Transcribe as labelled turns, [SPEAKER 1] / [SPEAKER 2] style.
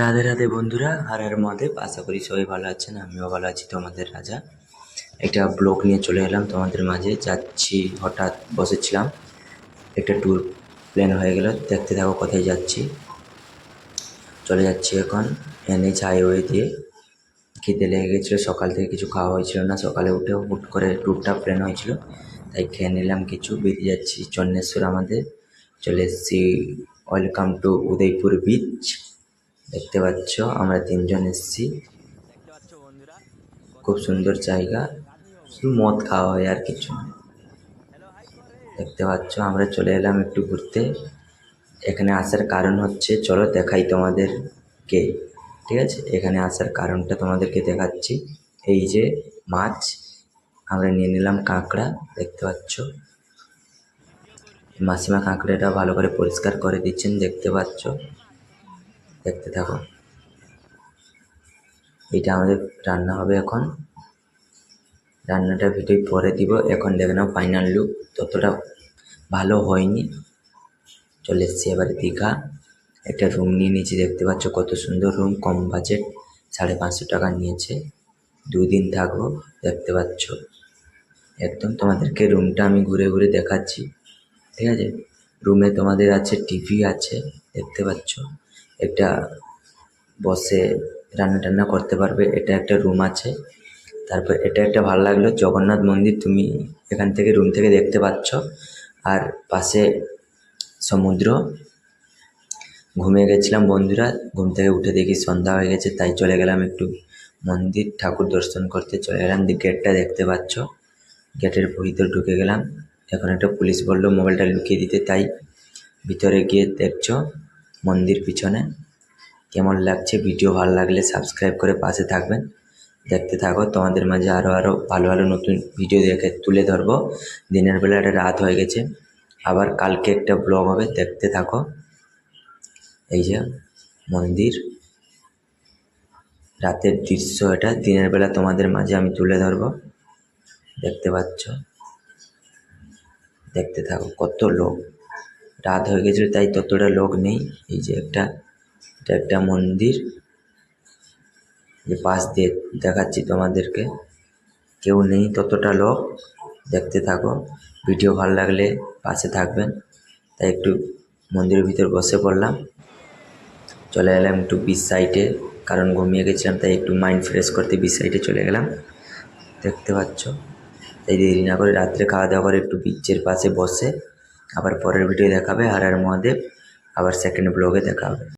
[SPEAKER 1] রাধে রাধে বন্ধুরা আর আর আশা করি সবাই ভালো আছেন, আমিও ভালো আছি, তোমাদের রাজা। একটা ব্লগ নিয়ে চলে এলাম তোমাদের মাঝে, যাচ্ছি, হঠাৎ বসেছিলাম। একটা ট্যুর প্ল্যান হয়ে গেল, দেখতে থাকো কোথায় যাচ্ছি। চলে যাচ্ছি এখন, এনএইচ হাইওয়ে দিয়ে। খিদে লেগে গেছিল, সকাল থেকে কিছু খাওয়া হয়েছিল না, সকালে উঠেও হুট করে ট্যুরটা প্ল্যান হয়েছিল। তাই খেয়ে নিলাম কিছু, বেরিয়ে যাচ্ছি চন্নেশ্বর আমাদের। চলে এসেছি ওয়েলকাম টু উদয়পুর বিচ দেখতে পাচ্ছ, আমরা তিনজন এসছি। খুব সুন্দর জায়গা। শুধু মদ খাওয়া হয় আর কিছু না। দেখতে পাচ্ছ, আমরা চলে এলাম একটু ঘুরতে। এখানে আসার কারণ হচ্ছে, চলো দেখাই তোমাদেরকে, ঠিক আছে? এখানে আসার কারণটা তোমাদেরকে দেখাচ্ছি। এই যে মাছ, আমরা নিয়ে নিলাম কাঁকড়া, দেখতে পাচ্ছ। মাসিমা কাঁকড়াটা ভালো করে পরিষ্কার করে দিচ্ছেন, দেখতে পাচ্ছ। দেখতে থাকো। এটা আমাদের রান্না হবে এখন। রান্নাটা ভিডিও পরে দিব। এখন দেখে নাও ফাইনাল লুক ততটা ভালো হয়নি। চলে এসেছি এবারে দীঘা। একটা রুম নিয়ে নিয়েছি। দেখতে পাচ্ছ কত সুন্দর রুম কম বাজেট সাড়ে পাঁচশো টাকা নিয়েছে। দুদিন থাকব। দেখতে পাচ্ছ। একদম তোমাদেরকে রুমটা আমি ঘুরে ঘুরে দেখাচ্ছি। ঠিক আছে? রুমে তোমাদের আছে টিভি আছে। দেখতে পাচ্ছ। একটা বসে রান্না টান্না করতে পারবে। এটা একটা রুম আছে। তারপর এটা একটা ভালো লাগল, জগন্নাথ মন্দির তুমি এখান থেকে রুম থেকে দেখতে পাচ্ছ। আর পাশে সমুদ্র। ঘুমিয়ে গেছিলাম বন্ধুরা, ঘুম থেকে উঠে দেখি সন্ধ্যা হয়ে গেছে, তাই চলে গেলাম একটু মন্দির, ঠাকুর দর্শন করতে চলে গেলাম। গেটটা দেখতে পাচ্ছ। গেটের ভিতর ঢুকে গেলাম। এখন একটা পুলিশ বলল, মোবাইলটা লুকিয়ে দিতে, তাই ভিতরে গিয়ে দেখছ। মন্দির পিছনে। কেমন লাগছে ভিডিও, ভালো লাগলে সাবস্ক্রাইব করে পাশে থাকবেন। দেখতে থাকো, তোমাদের মাঝে আরও আরও ভালো ভালো নতুন ভিডিও দেখে তুলে ধরবো। দিনের বেলা একটা রাত হয়ে গেছে। আবার কালকে একটা ব্লগ হবে, দেখতে থাকো। এই যে মন্দির। রাতের দৃশ্য এটা, দিনের বেলা তোমাদের মাঝে আমি তুলে ধরবো। দেখতে পাচ্ছ? দেখতে থাকো, কত লোক। রাত হয়ে গেছিল, তাই ততটা লোক নেই। এই যে একটা, এটা একটা মন্দির। যে পাশ দিয়ে দেখাচ্ছি তোমাদেরকে। কেউ নেই, ততটা লোক। দেখতে থাকো। ভিডিও ভালো লাগলে পাশে থাকবেন। তাই একটু মন্দিরের ভিতর বসে পড়লাম। চলে এলাম একটু বিচ সাইডে কারণ ঘুমিয়ে গেছিলাম, তাই একটু মাইন্ড ফ্রেশ করতে বিচ সাইডে চলে গেলাম। দেখতে পাচ্ছ। তাই দেরি না করে রাত্রে খাওয়া দাওয়া করে একটু বিচের পাশে বসে আবার পরের ভিডিও দেখাবে আর মহাদেব আবার সেকেন্ড ব্লগে দেখা হবে